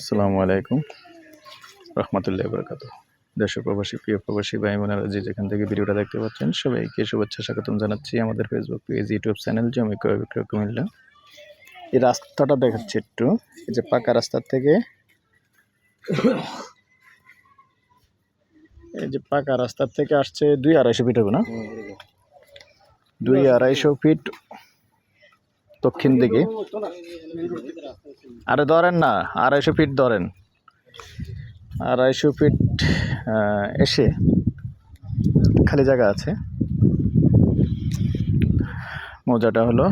আসসালামু আলাইকুম। রহমতুল্লাহ বরকাত দেশ প্রবাসী, প্রিয় প্রবাসী ভাই বোনেরা, যে যেখান থেকে ভিডিওটা দেখতে পাচ্ছেন, সবাইকে শুভেচ্ছা স্বাগতম জানাচ্ছি আমাদের ফেসবুক পেজ ইউটিউব চ্যানেল জমি ক্রয় বিক্রয় কুমিল্লা। এই রাস্তাটা দেখাচ্ছি একটু। এই যে পাকা রাস্তার থেকে এই যে পাকা রাস্তার থেকে আসছে দুই আড়াইশো ফিট হবে না? দুই আড়াইশো ফিট দক্ষিণ দিকে। আরে ধরেন না, আড়াইশো ফিট ধরেন। আড়াইশো ফিট এসে খালি জায়গা আছে। মৌজাটা হলো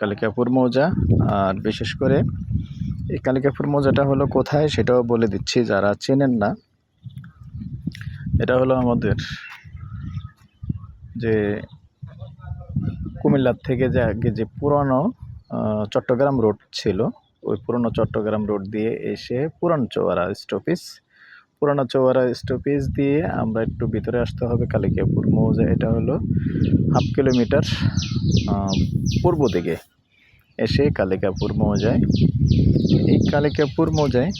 কালিকাপুর মৌজা। আর বিশেষ করে এই কালিকাপুর মৌজাটা হলো কোথায় সেটাও বলে দিচ্ছি, যারা চেনেন না। এটা হলো আমাদের যে কুমিল্লার থেকে যে আগে যে পুরনো চট্টগ্রাম রোড ছিল, ওই পুরনো চট্টগ্রাম রোড দিয়ে এসে পুরান চৌয়ারা স্টপিস পুরানো চৌয়ারা স্টপিস দিয়ে আমরা একটু ভিতরে আসতে হবে, কালিকাপুর মৌজা, এটা হলো হাফ কিলোমিটার পূর্ব দিকে এসে কালিকাপুর মৌজায়। এই কালিকাপুর মৌজায়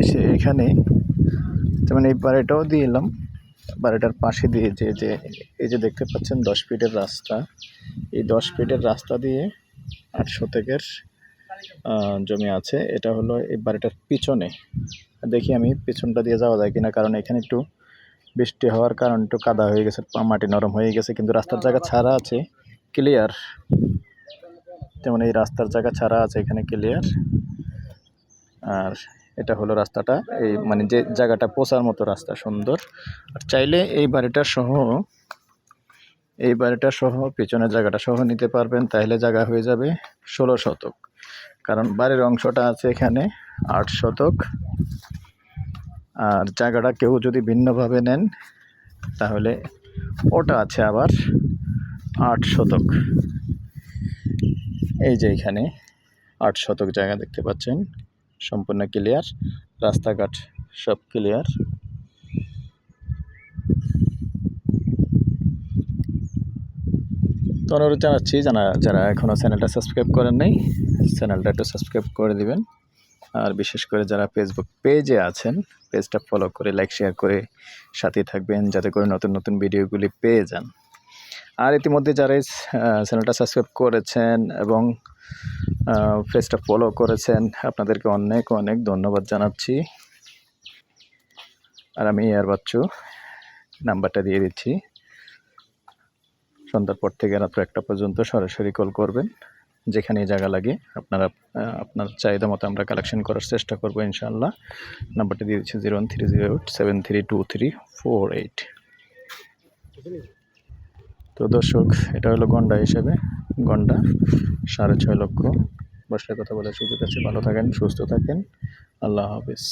এসে এখানে, যেমন এই বাড়িটাও দিয়ে এলাম বাড়িটার পাশে দিয়ে যে যে, এই যে দেখতে পাচ্ছেন দশ ফিটের রাস্তা। এই দশ ফিটের রাস্তা দিয়ে আট শতকের জমি আছে। এটা হলো এই বাড়িটার পিছনে। দেখি আমি পিছনটা দিয়ে যাওয়া যায় কিনা, কারণ এখানে একটু বৃষ্টি হওয়ার কারণ, একটু কাদা হয়ে গেছে মাটি নরম হয়ে গেছে, কিন্তু রাস্তার জায়গা ছাড়া আছে ক্লিয়ার যেমন এই রাস্তার জায়গা ছাড়া আছে, এখানে ক্লিয়ার আর এটা হলো রাস্তাটা। এই মানে যে জায়গাটা পৌঁছার মতো রাস্তা, সুন্দর। আর চাইলে এই বাড়িটা সহ, এই বাড়িটা সহ পেছনের জায়গাটা সহ নিতে পারবেন, তাহলে জায়গা হয়ে যাবে ষোলো শতক। কারণ বাড়ির অংশটা আছে এখানে আট শতক। আর জায়গাটা কেউ যদি ভিন্নভাবে নেন, তাহলে ওটা আছে আবার আট শতক। এই যে এখানে আট শতক জায়গা দেখতে পাচ্ছেন। সম্পূর্ণ ক্লিয়ার রাস্তাঘাট সব ক্লিয়ার তো অনুরোধ জানাচ্ছি জানা, যারা এখনও চ্যানেলটা সাবস্ক্রাইব করেন নাই চ্যানেলটা একটু সাবস্ক্রাইব করে দিবেন। আর বিশেষ করে যারা ফেসবুক পেজে আছেন পেজটা ফলো করে লাইক শেয়ার করে সাথে থাকবেন, যাতে করে নতুন নতুন ভিডিওগুলি পেয়ে যান। আর ইতিমধ্যে যারা চ্যানেলটা সাবস্ক্রাইব করেছেন এবং পেজটা ফলো করেছেন। আপনাদেরকে অনেক অনেক ধন্যবাদ জানাচ্ছি। আর আমি এয়ার বাচ্চু নাম্বারটা দিয়ে দিচ্ছি। সন্ধ্যার পর থেকে রাত্র একটা পর্যন্ত সরাসরি কল করবেন। যেখানে জায়গা লাগে, আপনারা আপনার চাহিদা মতো আমরা কালেকশন করার চেষ্টা করব, ইনশাআল্লাহ। নাম্বারটা দিয়ে দিচ্ছি zero one three zero eight seven three two three four eight. তো দর্শক, এটা হলো গন্ডা হিসেবে। গন্ডা সাড়ে ছয় লক্ষ বসার কথা বলে সুযোগ আছে। ভালো থাকেন সুস্থ থাকেন। আল্লাহ হাফিজ।